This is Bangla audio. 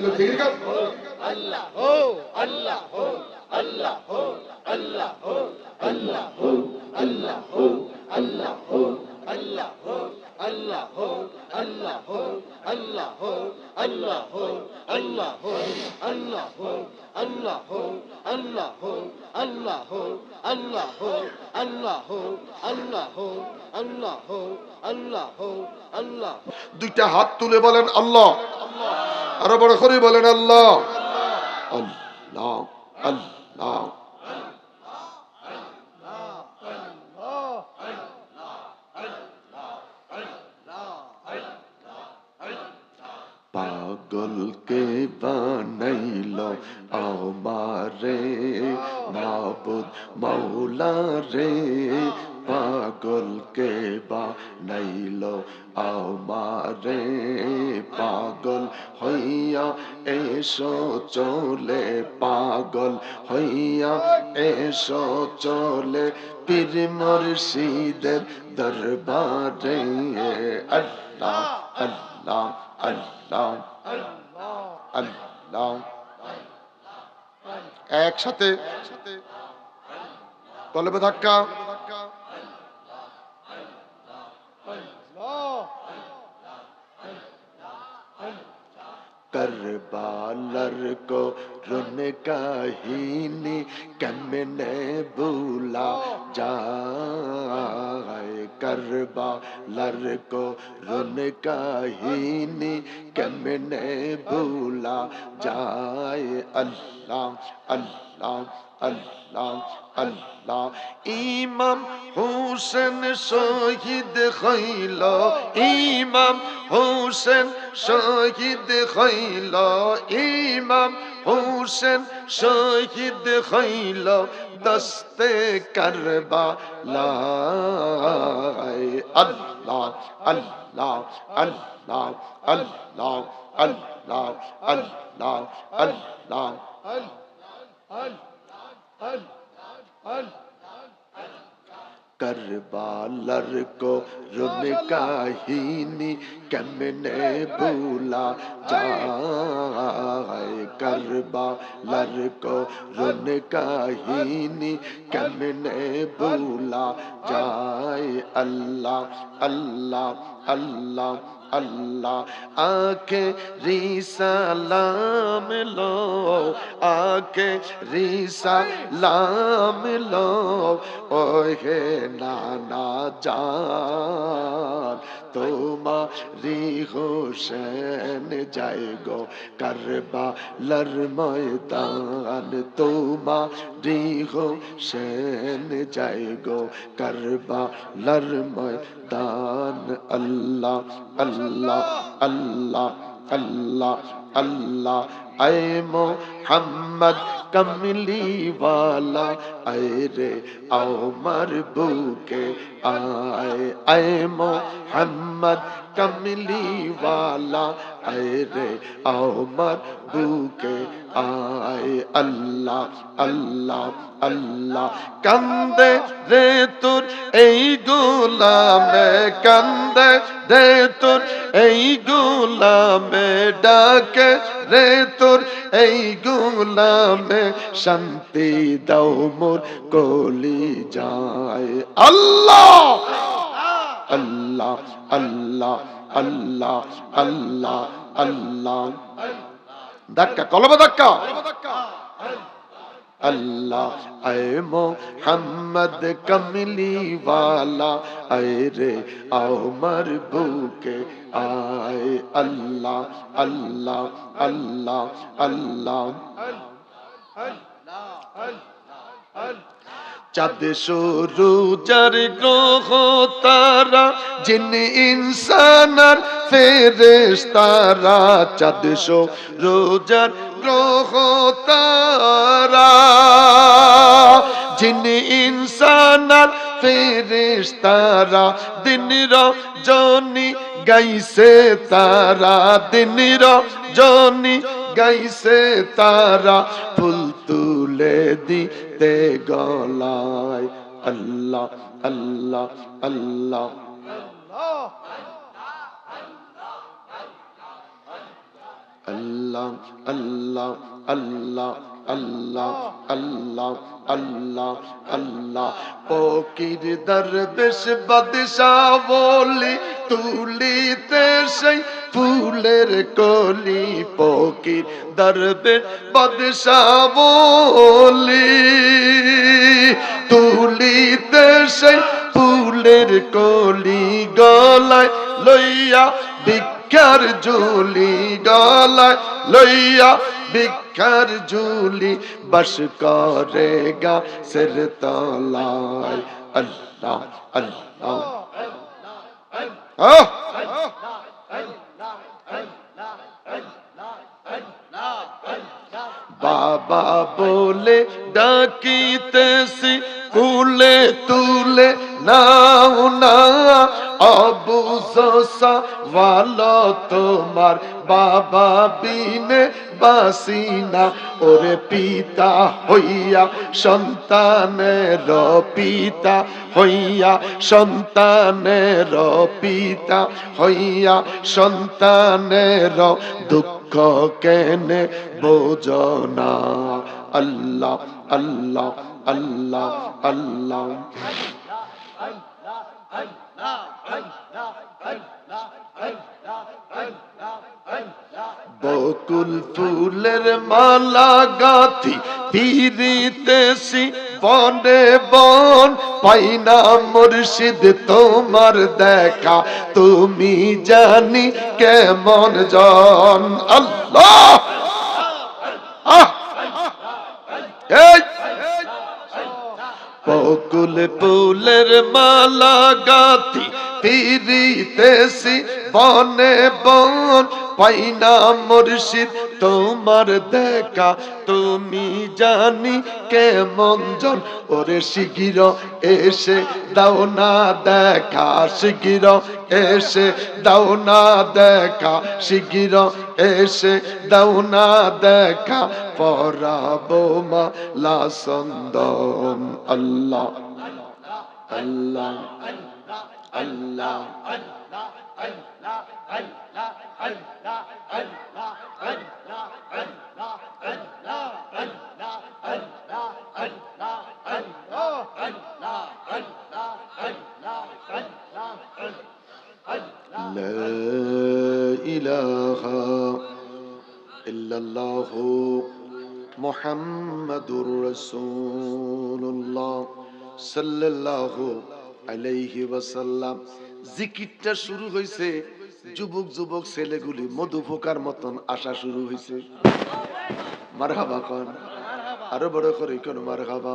জন্য ঠিক আছে আল্লাহ হো আল্লাহ হো আল্লাহ হো আল্লাহ হো আল্লাহ হো আল্লাহ হো আল্লাহ হো আল্লাহ হো আল্লাহ আল্লাহ আল্লাহ আল্লাহ আল্লাহ আল্লাহ আল্লাহ আল্লাহ আল্লাহ আল্লাহ আল্লাহ আল্লাহ আল্লাহ আল্লাহ আল্লাহ দুইটা হাত তুলে বলেন আল্লাহ আরও বড় করে বলেন আল্লাহ আল্লাহ আল্লাহ পাগলকে বানাইল আমারে মাবুদ মৌলা রে পাগলকে বানাইল আমারে পাগল হইয়া এসো চলে পাগল হইয়া এসো চলে পীর মুর্শিদের দরবারে আল্লাহ আল্লাহ আল্লাহ আল্লাহ একসাথে কলবে ধাক্কা करबालर को रुन काहिनी कमने भूला जाए करबालर को रुन काहिनी कमने भूला जाए अल्लाह अल्लाह अल्लाह अल्लाह इमाम हुसैन शहीद खैल इमाम हुसैन শহীদ হইল ইমাম হোসেন শহীদ হইল দস্তে করবা আল্লাহ আল্লাহ আল্লাহ আল্লাহ আল্লাহ আল্লাহ। করবালার কো রুম কাহিনী কেমনে ভুলা যায় করবা লর কো রন কাহিনী কেমনে ভুলা যায় আল্লাহ আল্লাহ আল্লাহ আল্লাহ আখে রিসালাম লো আখে রিসালাম লো ওহে নানা জান তোমারি হোসেন যাই গো কারবা লর ময়দান। তোমারি হোসেন যাই গো কারবা লর ময়দান। আল্লাহ আল্লাহ আল্লাহ আল্লাহ। اللہ، اے محمد، کملی والا، اے رے او مربو کے آئے، اے محمد، کملی والا، اے رے او مربو کے آئے، اللہ اللہ اللہ کندے دے تر ای غلام کندے دے تر ای میں ڈاک ডাকে রে তোর এই গুলামে শান্তি দাও মোর কলি যায়। আল্লাহ! আল্লাহ আল্লাহ আল্লাহ আল্লাহ আল্লাহ। ধাক্কা কলব ধাক্কা। اللہ اے محمد کملی والا اے رے آؤ مربو کے آئے اللہ اللہ اللہ اللہ اللہ চাঁদ শুরু যার গ্রহ তারা জিন ইনসান আর ফেরেশ তারা চাঁদ শুরু যার গ্রহ তারা জিন ইনসান আর ফেরেশ তারা দিন রজনী গাইছে তারা, দিন রজনী গাইছে তারা, ফুল তুলে দিতে গলায় আল্লাহ আল্লাহ আল্লাহ। আল্লাহ আল্লাহ আল্লাহ। আল্লাহ আল্লাহ আল্লাহ আল্লাহ। ফকির দরবেশ বাদশাহ বলি তুলিতে সেই ফুলের কলি। ফকির দরবেশ বাদশাহ বলি তুলিতে সেই ফুলের কলি। গলায় লইয়া ভিক্ষার ঝুলি গলায় লইয়া ভিক্ষার ঝুলি বস করে গা সির তলায়। আল্লাহ আল্লাহ! বাবা বলে ডাকিতেছি কুলে তুলে নাও না। অবু সসা ভালো তোমার বাবা বিনে বাসিনা। ওরে পিতা হইয়া সন্তানের পিতা, হইয়া সন্তানের পিতা, হইয়া সন্তানের দুঃখ কেনে বোঝনা। আল্লাহ আল্লাহ আল্লাহ আল্লাহ। বকুল ফুলের মালা গাথি ফিরিতেছি বনে বন। পাইনা মুর্শিদ, তোমার দেখা, তুমি জানি কেমন জন। আল্লাহ! বকুল ফুলের মালা গাথি ফিরিতেছি বনে বন। পাইনা মুর্শিদ তোমার দেখা তুমি জানি কেমন জন ওরে শিগির এসে দাও না দেখা শিগির এসে দাও না দেখা শিগির এসে দাও না দেখা পরাবো মা লাসন্দন আল্লাহ আল্লাহ আল্লাহ لا إله إلا الله محمد رسول الله صلى الله عليه وسلم জিকিরটা শুরু হয়েছে যুবক যুবক, ছেলেগুলি মধু ফোকার মতন আসা শুরু হয়েছে। মার খাবা কন। আরও বড় করে কোন মারহাবা।